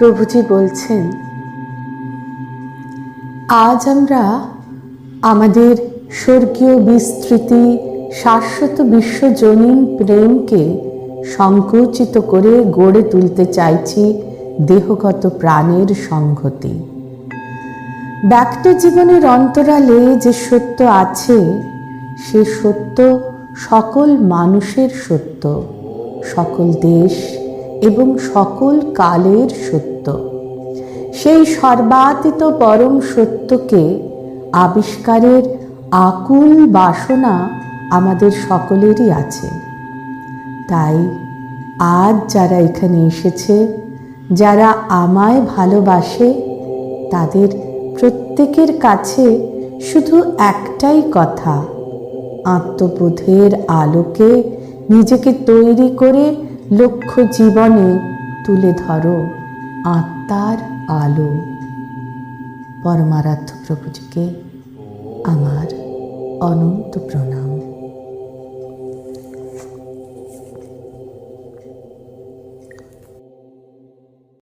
প্রভুজি বলছেন, আজ আমরা আমাদের স্বর্গীয় বিস্তৃতি শাশ্বত বিশ্বজনীন প্রেমকে সংকুচিত করে গড়ে তুলতে চাইছি দেহগত প্রাণের সংহতি। ব্যক্ত জীবনের অন্তরালে যে সত্য আছে, সে সত্য সকল মানুষের সত্য, সকল দেশ এবং সকল কালের সত্য। সেই সর্বাতীত পরম সত্যকে আবিষ্কারের আকুল বাসনা আমাদের সকলেরই আছে। তাই আজ যারা এখানে এসেছে, যারা আমায় ভালোবাসে, তাদের প্রত্যেকের কাছে শুধু একটাই কথা, আত্মবোধের আলোকে নিজেকে তৈরি করে লক্ষ্য জীবনে তুলে ধরো আত্মার আলো। পরমারাধ্য প্রভুজিকে আমার অনন্ত প্রণাম।